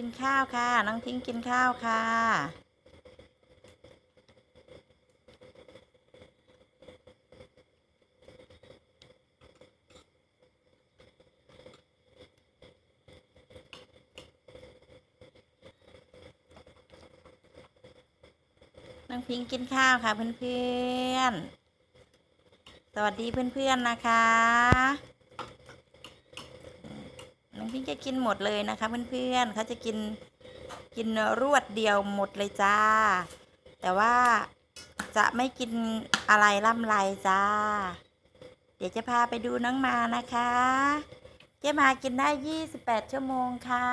กินข้าวค่ะ น้องพิงกินข้าวค่ะ น้องพิงกินข้าวค่ะเพื่อนๆ สวัสดีเพื่อนๆนะคะ พิงจะกินหมดเลยนะคะเพื่อนๆเขาจะกินกินรวดเดียวหมดเลยจ้า แต่ว่าจะไม่กินอะไรล่ำไรจ้า เดี๋ยวจะพาไปดูน้องมานะคะเจ๊มากินได้ 28 ชั่วโมงค่ะ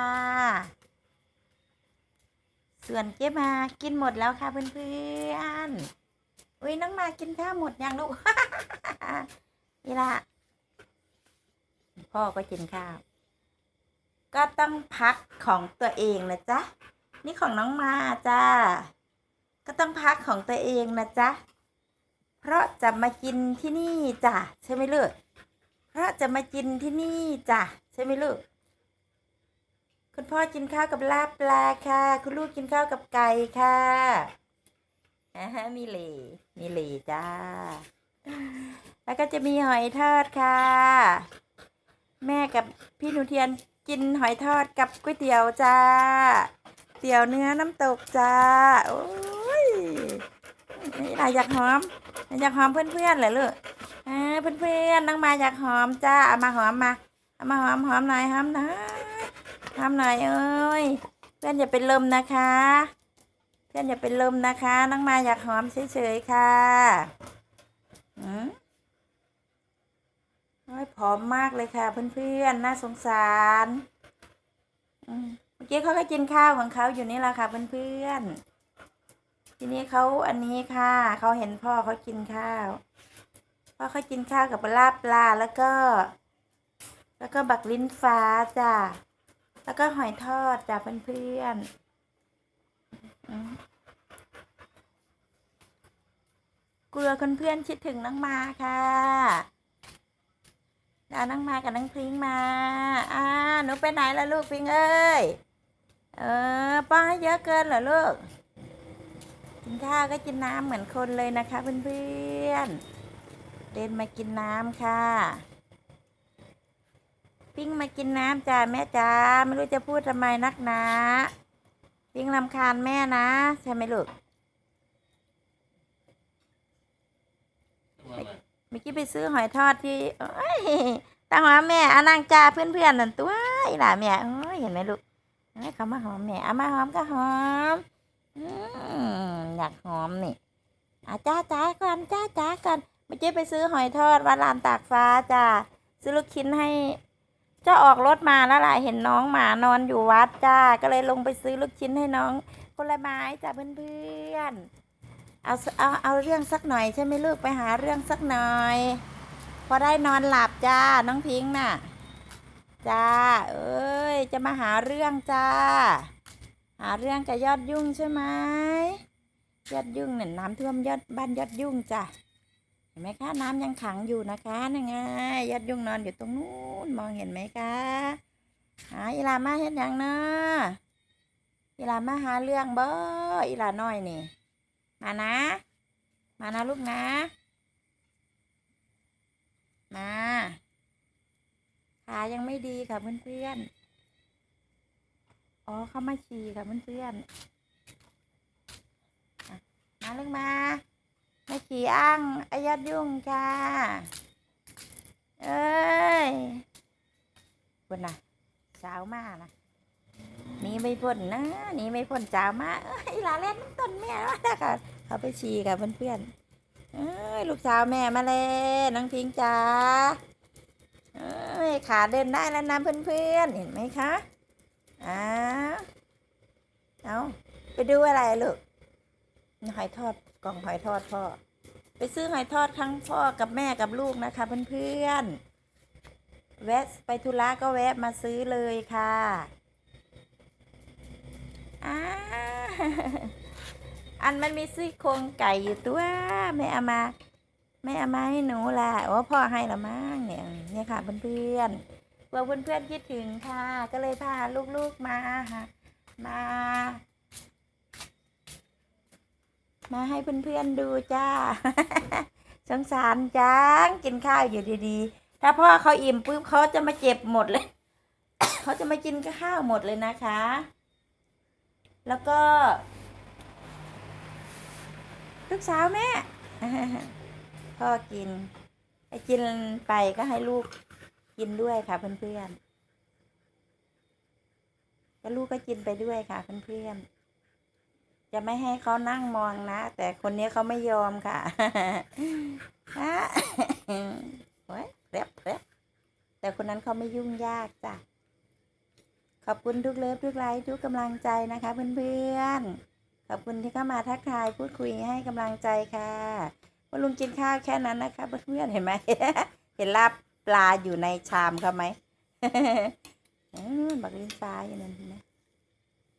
ส่วนเจ๊มากินหมดแล้วค่ะเพื่อนๆ อุ้ยน้องมากินข้าวหมดยังลูก นี่ละพ่อก็กินข้าว ก็ต้องพักของตัวเองนะจ๊ะ นี่ของน้องมาจ้า ก็ต้องพักของตัวเองนะจ๊ะ เพราะจะมากินที่นี่จ้ะใช่ไหมลูกเพราะจะมากินที่นี่จ้ะใช่ไหมลูกคุณพ่อกินข้าวกับลาบปลาค่ะ คุณลูกกินข้าวกับไก่ค่ะอ่าฮะมีเลมีเลจ้า แล้วก็จะมีหอยทอดค่ะ แม่กับพี่หนูเทียนกินหอยทอดกับก๋วยเตี๋ยวจ้า เตี๋ยวเนื้อน้ำตกจ้า โอ้ยนี่ล่ะอยากหอม อยากหอมเพื่อนๆเหรอลูกอ่าเพื่อนๆน้องมาอยากหอมจ้า เอามาหอมมา เอามาหอมหอมหน่อยหอมหน่อยหอมหน่อยเอ้ย เพื่อนอย่าเป็นลมนะคะ เพื่อนอย่าเป็นลมนะคะ น้องมาอยากหอมเฉยๆค่ะ อืม ผอมมากเลยค่ะเพื่อนๆ น่าสงสารเมื่อกี้เขาก็กินข้าวของเขาอยู่นี่แหละค่ะเพื่อนๆ ทีนี้เขาอันนี้ค่ะ เขาเห็นพ่อเขากินข้าว พ่อเขากินข้าวกับลาบปลาแล้วก็ แล้วก็บักลิ้นฟ้าจ้ะ แล้วก็หอยทอดจ้ะเพื่อนๆอืมกลัวเพื่อนๆคิดถึงน้องมาค่ะ เอาน้องมากับน้องพริ้งมา อ่า หนูไปไหนล่ะลูกพริ้งเอ้ย เออ ป้าให้เยอะเกินเหรอลูก กินข้าวก็กินน้ำเหมือนคนเลยนะคะเพื่อนๆ เดินมากินน้ำค่ะ ปิ้งมากินน้ำจ้าแม่จ้าไม่รู้จะพูดทำไมนักหนาปิ้งลำคาญแม่นะ ใช่ไหมลูก ว่าไง เมื่อกี้ไปซื้อหอยทอดที่ตาหอมแม่อานังจ้าเพื่อนๆนั่นตัวอีหล่าแม่เห็นไหมลูกเขามาหอมแม่เอามาหอมก็หอมอยากหอมนี่อาจ้าจ้าก่อนจ้าจ้าก่อนเมื่อกี้ไปซื้อหอยทอดวัดลานตากฟ้าจ้าซื้อลูกชิ้นให้เจ้าออกรถมาแล้วล่ะเห็นน้องหมานอนอยู่วัดจ้า ก็เลยลงไปซื้อลูกชิ้นให้น้องคนละไม้จ้าเพื่อนๆ เอาเอาเอาเรื่องสักหน่อยใช่ไหมลูกไปหาเรื่องสักหน่อย พอได้นอนหลับจ้าน้องพิงค์น่ะจ้าเอ้ยจะมาหาเรื่องจ้า หาเรื่องกับยอดยุ่งใช่ไหมยอดยุ่งเนี่ยน้ำท่วมยอดบ้านยอดยุ่งจ้ะเห็นไหมคะน้ำยังขังอยู่นะคะนั่นไงยอดยุ่งนอนอยู่ตรงนู้นมองเห็นไหมคะหาอีลามาเห็นยังเนะอีลามาหาเรื่องบ่อีลาน้อยนี่ มานะ มานะลูกนะ มาขายังไม่ดีค่ะเพื่อนๆ อ๋อเข้ามาฉี่ค่ะเพื่อนๆอะมาลูกมามาขี่อ้างอายอดยุ่งจ้า เอ้ยคนน่ะ สาวมากนะ นีไม่พ้นนะหนีไม่พ้นสาวมาเอ้ยลาเล่นต้นแม่แล้วค่ะเขาไปฉี่ค่ะเพื่อนๆเอ้ยลูกสาวแม่มาเลยน้องพิงจ๋าเอ้ยขาเดินได้แล้วนะเพื่อนๆเห็นไหมคะอ้าวเอาไปดูอะไรลูกหอยทอดกล่องหอยทอดพ่อไปซื้อหอยทอดครั้งพ่อกับแม่กับลูกนะคะเพื่อนๆแวะไปธุระก็แวะมาซื้อเลยค่ะ อันมันมีซี่โครงไก่อยู่ตัวแม่เอามาแม่เอามาให้หนูล่ะโอ้พ่อให้ละมั้งเนี่ยเนี่ยค่ะเพื่อนๆกลัวเพื่อนๆคิดถึงค่ะ ก็เลยพาลูกๆมาหามา มาให้เพื่อนๆดูจ้าสงสารจังกินข้าวอยู่ดีๆ ถ้าพ่อเขาอิ่มปุ๊บเขาจะมาเจ็บหมดเลย เขาจะมากินข้าวหมดเลยนะคะ แล้วก็ ลูกสาวแม่พ่อกินไอ้กินไปก็ให้ลูกกินด้วยค่ะเพื่อนๆก็ลูกก็กินไปด้วยค่ะเพื่อนๆจะไม่ให้เขานั่งมองนะ แต่คนนี้เขาไม่ยอมค่ะอะโอ้ยเรียบเรียบแต่คนนั้นเขาไม่ยุ่งยากจ้ะ ขอบคุณทุกเลิฟทุกไลค์ทุกกำลังใจนะคะเพื่อนๆ ขอบคุณที่เข้ามาทักทายพูดคุยให้กำลังใจค่ะว่าลุงกินข้าวแค่นั้นนะคะเพื่อนๆเห็นไหมเห็นลาบปลาอยู่ในชามเขาไหมบักลิ้นฟ้าอยู่นั่นเห็นไหม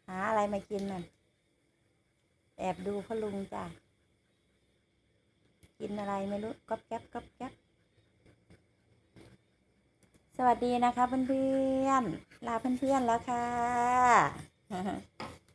หาอะไรมากินนั่นแอบดูพ่อลุงจ้ะกินอะไรไม่รู้ก๊อบแก๊บก๊อบแก๊บ สวัสดีนะคะเพื่อนๆลาเพื่อนๆแล้วค่ะ